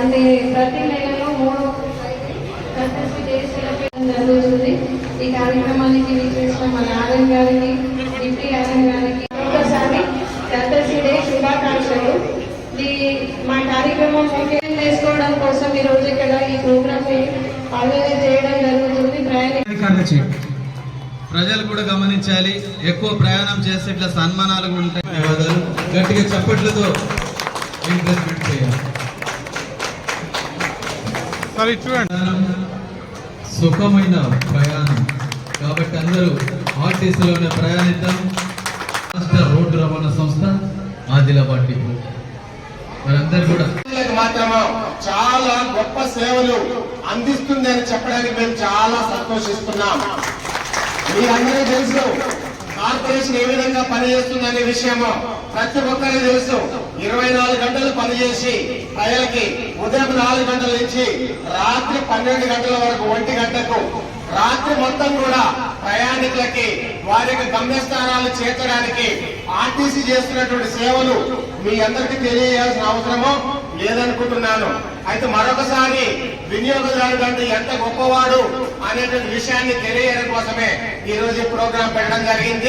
అంటే ప్రతి నెలలో మూడు కంటెస్ట్ డే జరుగుతుంది. ఈ కార్యక్రమానికి విచ్చేసిన మన ఆర్ఎం గారికి డిప్యూటీ ఆర్ఎం గారికి ఒక్కసారి కంటెస్ట్ డే శుభాకాంక్షలు. ఈ మా కార్యక్రమం ముఖ్యం చేసుకోవడం కోసం ఈ రోజు ఇక్కడ ఈ ప్రోగ్రామ్ని ఆర్గనైజ్ చేయడం జరుగుతుంది. ప్రయాణికులు ప్రజలు కూడా గమనించాలి. ఎక్కువ ప్రయాణం చేస్తే ఇట్లా సన్మానాలు ఉంటాయి. గట్టిగా చప్పట్లతో సార్ చూడండి. సుఖమైన ప్రయాణం. కాబట్టి అందరూ ఆర్టీసీలోనే ప్రయాణిద్దాం. రాష్ట్ర రోడ్డు రవాణా సంస్థ ఆదిలాబాద్ డిపో వారందరూ కూడా మాత్రము చాలా గొప్ప సేవలు అందిస్తుంది అని చెప్పడానికి మేము చాలా సంతోషిస్తున్నాం. మీరందరూ తెలుసు కార్పొరేషన్ ఏ విధంగా పనిచేస్తుందనే విషయము ప్రతి ఒక్కరికి తెలుసు. పనిచేసి ప్రజలకి ఉదయం నాలుగు గంటల నుంచి రాత్రి పన్నెండు గంటల వరకు ఒంటి గంటకు రాత్రి మొత్తం కూడా ప్రయాణికులకి వారి యొక్క గమ్యస్థానాలు చేర్చడానికి ఆర్టీసీ చేస్తున్నటువంటి సేవలు మీ అందరికీ తెలియజేయాల్సిన అవసరము లేదనుకుంటున్నాను. అయితే మరొకసారి వినియోగదారుడు అంటే ఎంత గొప్పవాడు అనేటువంటి విషయాన్ని తెలియజేయడం కోసమే ఈ రోజు ఈ ప్రోగ్రాం పెట్టడం జరిగింది.